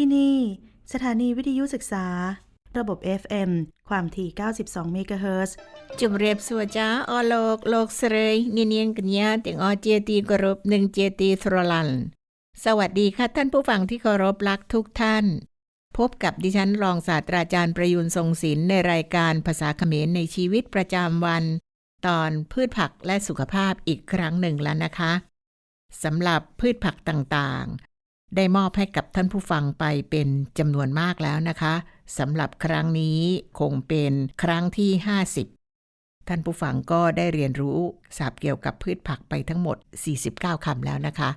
ที่นี่ สถานีวิทยุศึกษา ระบบ FM ความถี่ 92 เมกะเฮิรตซ์จุมเรียบสัวจ้าออโลก โลกเสรยเนียเนียนกันยาเตียงออเจตีกรุบหนึ่งเจตีทรลัน สวัสดีค่ะท่านผู้ฟังที่เคารพรักทุกท่าน พบกับดิฉันรองศาสตราจารย์ประยุนทรงศิลป์ในรายการภาษาเขมรในชีวิตประจำวัน ตอนพืชผักและสุขภาพอีกครั้งหนึ่งแล้วนะคะสำหรับพืชผักต่าง ได้มอบให้กับท่านผู้ฟังไปเป็นจำนวนมากแล้วนะคะสำหรับครั้งนี้คงเป็นครั้งที่ 50 ท่านผู้ฟังก็ได้เรียนรู้ศัพท์เกี่ยวกับพืชผักไปทั้งหมด 49คำแล้วนะคะ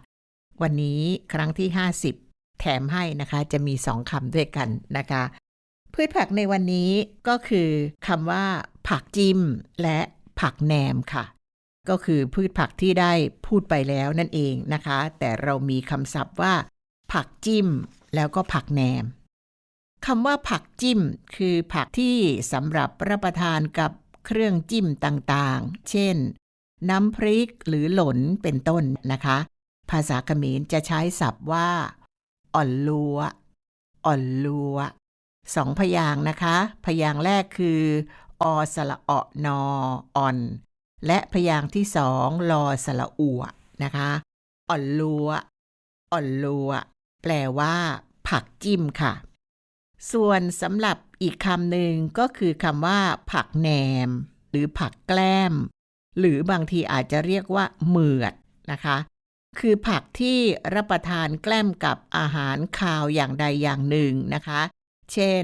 วันนี้ครั้งที่ 50 แถมให้นะคะจะมี 2คำด้วยกันนะคะ พืชผักในวันนี้ก็คือคำว่า ผักจิ้ม และผักแหนมค่ะก็คือพืชผักที่ได้พูดไปแล้วนั่นเองนะคะ แต่เรามีคำศัพท์ว่า ผักจิ้ม แล้วก็ผักแหนมคำว่าผักจิ้ม คือผักที่สำหรับรับประทานกับเครื่องจิ้มต่างๆ เช่น น้ำพริกหรือหลนเป็นต้นนะคะ ภาษาเขมรจะใช้ศัพท์ว่า อ่อนลัว อ่อนลัวสองพยางนะคะ พยางแรกคืออสระเอนออ่อน และพยางที่สองลอสระอัวนะคะ อ่อนลัว อ่อนลัว แปลว่า ผักจิ้มค่ะ ส่วนสำหรับอีกคำหนึ่งก็คือคำว่า ผักแหนม หรือผักแกล้ม หรือบางทีอาจจะเรียกว่าเหมือดนะคะ คือผักที่รับประทานแกล้มกับอาหารคาวอย่างใดอย่างหนึ่งนะคะ เช่น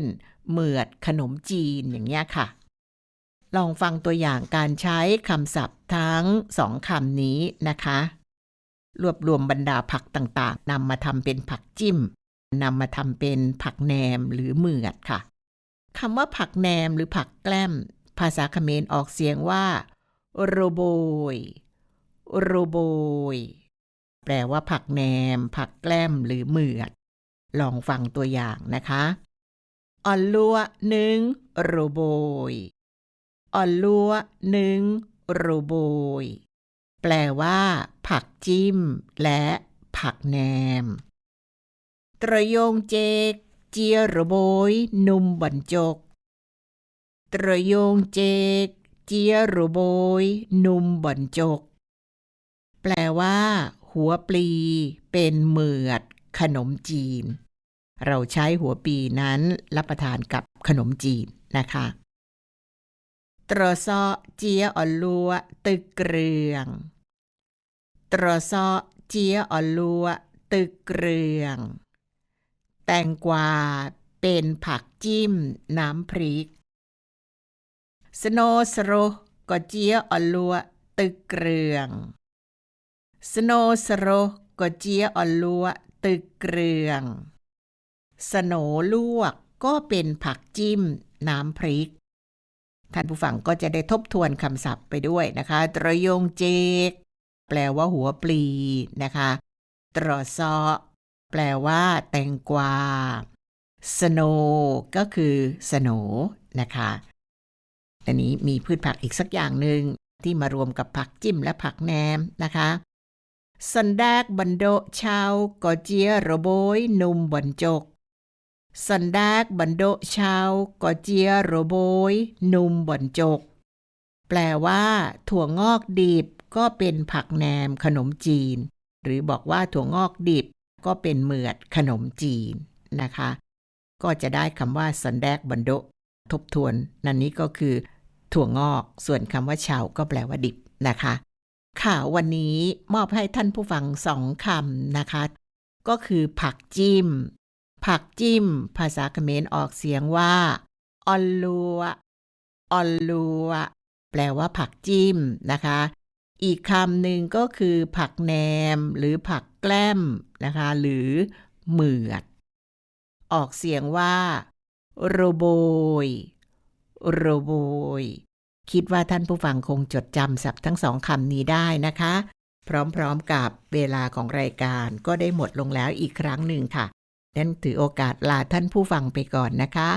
เหมือดขนมจีนอย่างเงี้ยค่ะ ลองฟังตัวอย่างการใช้คำศัพท์ทั้งสองคำนี้นะคะ รวบรวมบรรดาผักต่างๆนำมาทำเป็นผักจิ้มนำมาทำเป็นผักแหนมหรือเหมือดค่ะคำว่าผักแหนมหรือผักแกล้ม ภาษาเขมรออกเสียงว่าโรโบยโรโบย แปลว่าผักแหนม ผักแกล้มหรือเหมือด ลองฟังตัวอย่างนะคะอ่อนลัวหนึ่งโรโบยอ่อนลัวหนึ่งโรโบย แปลว่า ผักจิ้ม และผักแหนม ตรยงเจก เจียระโบย นุ่มบันจก ตรยงเจก เจียระโบย นุ่มบันจก แปลว่า หัวปลี เป็นเหมือด ขนมจีน เราใช้หัวปีนั้นรับประทานกับขนมจีนนะคะตรซอเจียอ่อนลัวตึกเกรือง ตรซอเจียออลัวตึกเกรือง แตงกวาเป็นผักจิ้มน้ำพริก สโนสโรก็เจียออลัวตึกเกรือง สโนสโรก็เจียออลัวตึกเกรือง สโนลวกก็เป็นผักจิ้มน้ำพริก ท่านผู้ฟังก็จะได้ทบทวนคำศัพท์ไปด้วยนะคะ ตรยงเจก แปลว่าหัวปลีนะคะตรอซอแปลว่า แตงกวาสโนก็คือสโนนะคะอันนี้มีพืชผักอีกสักอย่างหนึ่งที่มารวมกับผักจิ้มและผักแหนมนะคะสันแดกบันโดชาวกอเจียโรโบยนุมบนจกสันแดกบันโดชาวกอเจียโรโบยนุมบนจก แปลว่า ถั่วงอกดิบ ก็เป็นผักแหนมขนมจีน หรือบอกว่าถั่วงอกดิบก็เป็นเหมือดขนมจีนนะคะ ก็จะได้คำว่าสันแดกบันโดทบทวน นั่นนี้ก็คือถั่วงอก ส่วนคำว่าชาวก็แปลว่าดิบนะคะข่าววันนี้มอบให้ท่านผู้ฟังสองคำนะคะ ก็คือผักจิ้ม ผักจิ้ม ภาษาเขมรออกเสียงว่าออลลัวออลลัวแปลว่าผักจิ้มนะคะ อีกคำหนึ่งก็คือผักแหนม หรือผักแกล้มนะคะ หรือเหมือด ออกเสียงว่า โรโบย โรโบย คิดว่าท่านผู้ฟังคงจดจำศัพท์ทั้งสองคำนี้ได้นะคะ พร้อมๆกับเวลาของรายการก็ได้หมดลงแล้วอีกครั้งหนึ่งค่ะนั้นถือโอกาสลาท่านผู้ฟังไปก่อนนะคะ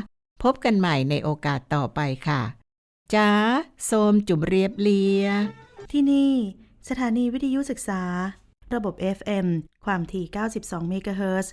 พบกันใหม่ในโอกาสต่อไปค่ะจ้าโสมจุ่มเรียบเลีย ที่นี่สถานีวิทยุศึกษา ระบบ FM ความถี่ 92 เมกะเฮิรตซ์